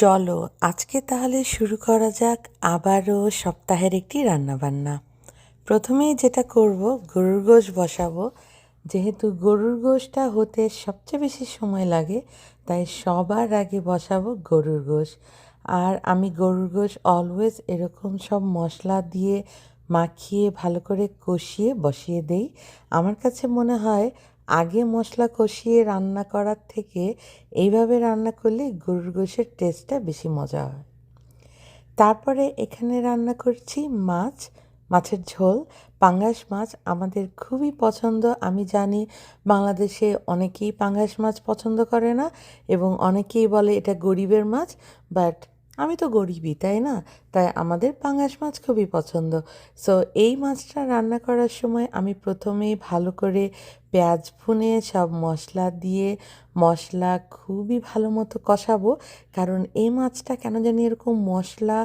চলো, আজকে তাহলে শুরু করা যাক আবারও সপ্তাহের একটি রান্নাবান্না। প্রথমেই যেটা করব, গরুর গোশ বসাবো। যেহেতু গরুর গোশটা হতে সবচেয়ে বেশি সময় লাগে, তাই সবার আগে বসাবো গরুর গোশ। আর আমি গরুর গোশ অলওয়েজ এরকম সব মশলা দিয়ে মাখিয়ে ভালো করে কষিয়ে বসিয়ে দেই। আমার কাছে মনে হয় আগে মশলা কষিয়ে রান্না করার থেকে এইভাবে রান্না করলে গরুর গোশের টেস্টটা বেশি মজা হয়। তারপরে এখানে রান্না করছি মাছ, মাছের ঝোল। পাঙ্গাস মাছ আমাদের খুবই পছন্দ। আমি জানি বাংলাদেশে অনেকেই পাঙ্গাস মাছ পছন্দ করে না এবং অনেকেই বলে এটা গরিবের মাছ বাট আমি তো গরিবই, তাই না? তাই আমাদের পাঙাশ মাছ খুবই পছন্দ। সো এই মাছটা রান্না করার সময় আমি প্রথমেই ভালো করে পেঁয়াজ ভুনে, সব মশলা দিয়ে মশলা খুবই ভালো মতো কষাবো। কারণ এই মাছটা কেন জানি এরকম মশলা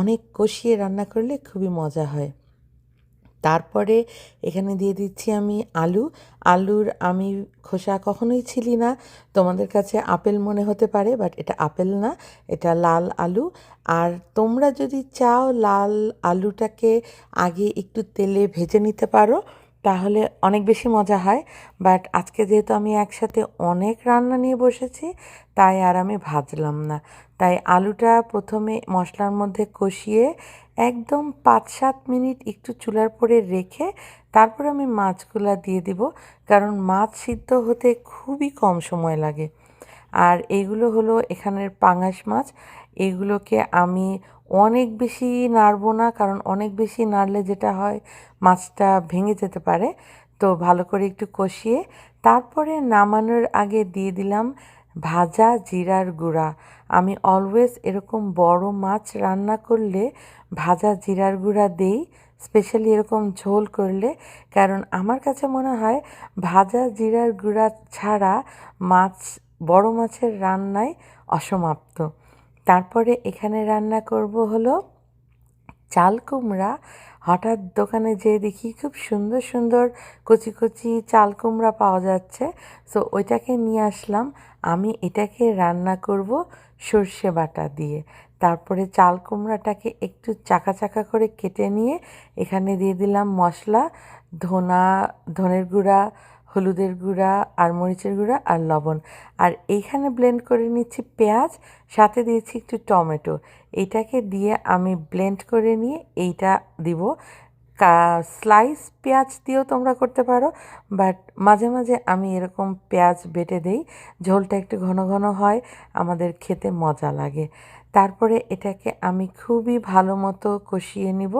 অনেক কষিয়ে রান্না করলে খুবই মজা হয়। তারপরে এখানে দিয়ে দিচ্ছি আমি আলু। আলুর আমি খোসা কখনোই ছিলি না। তোমাদের কাছে আপেল মনে হতে পারে বাট এটা আপেল না, এটা লাল আলু। আর তোমরা যদি চাও লাল আলুটাকে আগে একটু তেলে ভেজে নিতে পারো তাহলে অনেক বেশি মজা হয়। বাট আজকে যেহেতু আমি একসাথে অনেক রান্না নিয়ে বসেছি, তাই আর আমি ভাজলাম না। তাই আলুটা প্রথমে মশলার মধ্যে কষিয়ে একদম পাঁচ সাত মিনিট একটু চুলার পরে রেখে তারপরে আমি মাছগুলা দিয়ে দিব। কারণ মাছ সিদ্ধ হতে খুবই কম সময় লাগে। আর এইগুলো হলো এখানের পাঙাশ মাছ। এগুলোকে আমি অনেক বেশি নাড়বো না, কারণ অনেক বেশি নাড়লে যেটা হয় মাছটা ভেঙে যেতে পারে। তো ভালো করে একটু কষিয়ে তারপরে নামানোর আগে দিয়ে দিলাম ভাজা জিরার গুঁড়া। আমি অলওয়েজ এরকম বড় মাছ রান্না করলে ভাজা জিরার গুঁড়া দেই স্পেশালি এরকম ঝোল করলে। কারণ আমার কাছে মনে হয় ভাজা জিরার গুঁড়া ছাড়া মাছ বড় মাছের রান্নায় অসমাপ্ত। তারপরে এখানে রান্না করব হলো চাল কুমড়া। হঠাৎ দোকানে যেয়ে দেখি খুব সুন্দর সুন্দর কচি কচি চাল কুমড়া পাওয়া যাচ্ছে। সো ওইটাকে নিয়ে আসলাম। আমি এটাকে রান্না করব সর্ষে বাটা দিয়ে। তারপরে চাল কুমড়াটাকে একটু চাকা চাকা করে কেটে নিয়ে এখানে দিয়ে দিলাম মশলা, ধনা, ধনের গুঁড়া হলুদের গুঁড়া, আর মরিচের গুঁড়া, আর লবণ। আর এইখানে ব্লেন্ড করে নিচ্ছি পেঁয়াজ, সাথে দিয়েছি একটু টমেটো। এটাকে দিয়ে আমি ব্লেন্ড করে নিয়ে এইটা দিব। স্লাইস পেঁয়াজ দিয়েও তোমরা করতে পারো বাট মাঝে মাঝে আমি এরকম পেঁয়াজ বেটে দেই। ঝোলটা একটু ঘন ঘন হয়, আমাদের খেতে মজা লাগে। তারপরে এটাকে আমি খুবই ভালো মতো কষিয়ে নিব।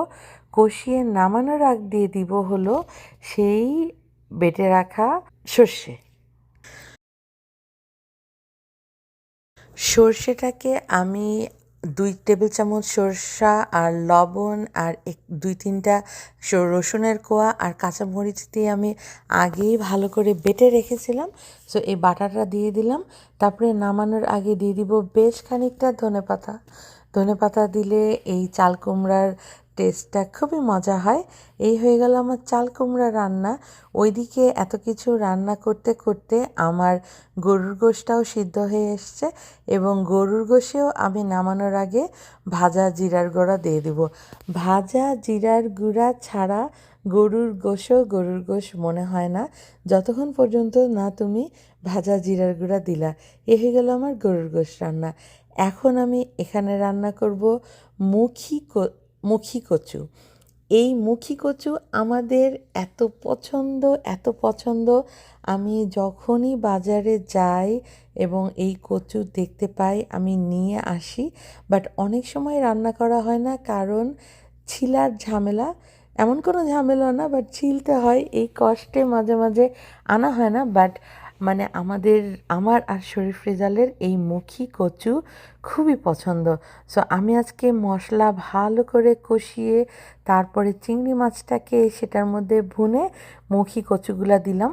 কষিয়ে নামানোর আগ দিয়ে দিব হলো সেই বেটে রাখা সর্ষে। সর্ষেটাকে আমি দুই টেবিল চামচ সরষা আর লবণ আর এক, দুই তিনটা রসুনের কোয়া আর কাঁচামরিচ দিয়ে আমি আগেই ভালো করে বেটে রেখেছিলাম। সো এই বাটাটা দিয়ে দিলাম। তারপরে নামানোর আগে দিয়ে দিব বেশ খানিকটা ধনে পাতা ধনে পাতা দিলে এই চাল কুমড়ার টেস্টটা খুবই মজা হয়। এই হয়ে গেল আমার চাল কুমড়া রান্না। ওইদিকে এত কিছু রান্না করতে করতে আমার গরুর গোশটাও সিদ্ধ হয়ে এসছে এবং গরুর গোশেও আমি নামানোর আগে ভাজা জিরার গুঁড়া দিয়ে দেব। ভাজা জিরার গুঁড়া ছাড়া গরুর গোশও গরুর গোশ মনে হয় না। যতক্ষণ পর্যন্ত না তুমি ভাজা জিরার গুঁড়া দিলা, এ হয়ে গেল আমার গরুর গোশ রান্না। এখন আমি এখানে রান্না করব মুখী মুখী কচু। এই মুখী কচু আমাদের এত পছন্দ এত পছন্দ। আমি যখনই বাজারে যাই এবং এই কচু দেখতে পাই, আমি নিয়ে আসি। বাট অনেক সময় রান্না করা হয় না কারণ ছিলার ঝামেলা। এমন কোনো ঝামেলা না, বাট ছিলতে হয়। এই কষ্টে মাঝে মাঝে আনা হয় না, বাট মানে আমাদের, আমার আর শরীফ রেজালের এই মুখি কচু খুবই পছন্দ। সো আমি আজকে মশলা ভালো করে কষিয়ে তারপরে চিংড়ি মাছটাকে সেটার মধ্যে ভুনে মুখি কচুগুলা দিলাম।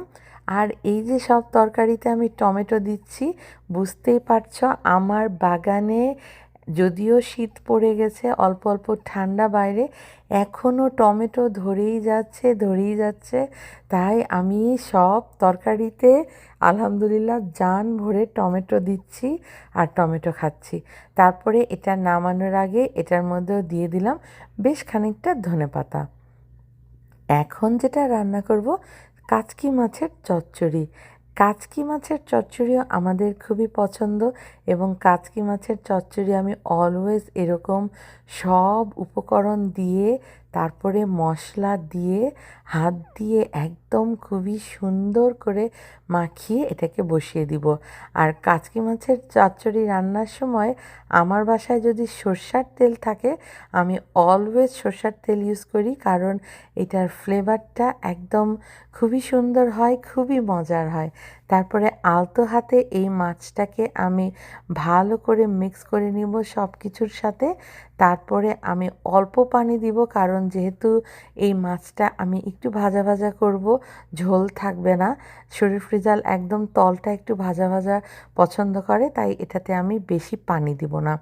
আর এই যে সব তরকারিতে আমি টমেটো দিচ্ছি, বুঝতেই পারছ আমার বাগানে যদিও শীত পড়ে গেছে, অল্প অল্প ঠান্ডা বাইরে এখনও টমেটো ধরেই যাচ্ছে ধরেই যাচ্ছে। তাই আমি সব তরকারিতে আলহামদুলিল্লাহ জান ভরে টমেটো দিচ্ছি আর টমেটো খাচ্ছি। তারপরে এটা নামানোর আগে এটার মধ্যেও দিয়ে দিলাম বেশ খানিকটা ধনে পাতা। এখন যেটা রান্না করব, কাচকি মাছের চচ্চড়ি। কাচকি মাছের চচ্চড়িও আমাদের খুবই পছন্দ এবং কাচকি মাছের চচ্চড়ি আমি অলওয়েজ এরকম সব উপকরণ দিয়ে তারপরে মশলা দিয়ে, হাত দিয়ে একদম খুবই সুন্দর করে মাখিয়ে এটাকে বসিয়ে দিব। আর কাচকি মাছের চচ্চড়ি রান্নার সময় আমার বাসায় যদি সর্ষার তেল থাকে, আমি অলওয়েজ সর্ষার তেল ইউজ করি কারণ এটার ফ্লেভারটা একদম খুবই সুন্দর হয়, খুবই মজার হয়। তারপরে আলতো হাতে এই মাছটাকে আমি ভালো করে মিক্স করে নিব সব কিছুর সাথে। তারপরে আমি অল্প পানি দিব কারণ যেহেতু এই মাছটা আমি একটু ভাজা ভাজা করব, ঝোল থাকবে না। শরীর ফ্রিজাল একদম তলটা একটু ভাজা ভাজা পছন্দ করে, তাই এটাতে আমি বেশি পানি দিব না।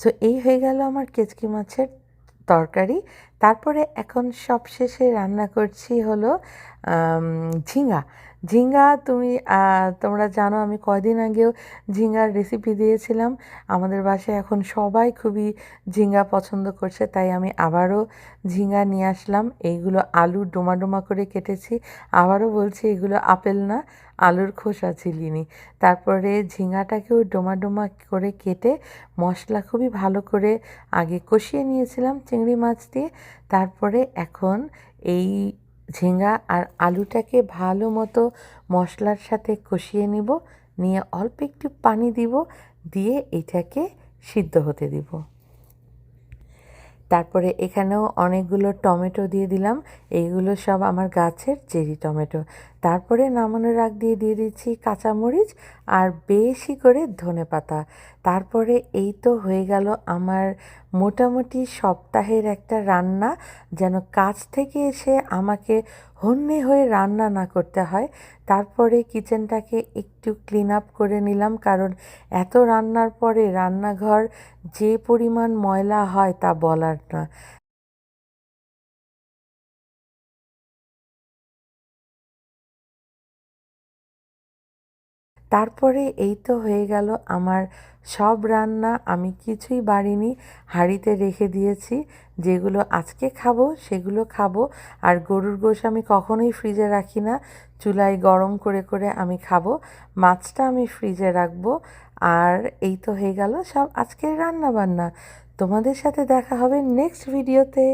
সো এই হয়ে গেল আমার কেচকি মাছের তরকারি। তারপরে এখন সবশেষে রান্না করছি হলো ঝিঙ্গা। ঝিঙ্গা তুমি তোমরা জানো আমি কয়দিন আগেও ঝিঙ্গার রেসিপি দিয়েছিলাম। আমাদের বাসায় এখন সবাই খুবই ঝিঙ্গা পছন্দ করছে, তাই আমি আবারও ঝিঙ্গা নিয়ে আসলাম। এইগুলো আলু ডোমা ডোমা করে কেটেছি। আবারও বলছি এগুলো আপেল না, আলুর খোসা ছিলিনি তারপরে ঝিঙ্গাটাকেও ডোমা ডোমা করে কেটে মশলা খুবই ভালো করে আগে কষিয়ে নিয়েছিলাম চিংড়ি মাছ দিয়ে। তারপরে এখন এই ঝিঙ্গা আর আলুটাকে ভালো মতো মশলার সাথে কষিয়ে নিব, নিয়ে অল্প একটু পানি দিব, দিয়ে এটাকে সিদ্ধ হতে দিব। তারপরে এখানেও অনেকগুলো টমেটো দিয়ে দিলাম, এইগুলো সব আমার গাছের চেরি টমেটো। তারপরে নামানোর আগ দিয়ে দিয়ে দিচ্ছি কাঁচামরিচ আর বেশি করে ধনে পাতা। তারপরে এই তো হয়ে গেল আমার মোটামুটি সপ্তাহের একটা রান্না। যেন কাজ থেকে এসে আমাকে হন্যে হয়ে রান্না না করতে হয়। তারপরে কিচেনটাকে একটু ক্লিন আপ করে নিলাম কারণ এত রান্নার পরে রান্নাঘর যে পরিমাণ ময়লা হয় তা বলার না। তারপরে এই তো হয়ে গেল আমার সব রান্না আমি কিছুই বাড়িনি, হাঁড়িতে রেখে দিয়েছি। যেগুলো আজকে খাব সেগুলো খাব। আর গরুর গোশ আমি কখনোই ফ্রিজে রাখি না। চুলায় গরম করে করে আমি খাব। মাছটা আমি ফ্রিজে রাখব। আর এই তো হয়ে গেল সব আজকের রান্না বান্না তোমাদের সাথে দেখা হবে নেক্সট ভিডিওতে।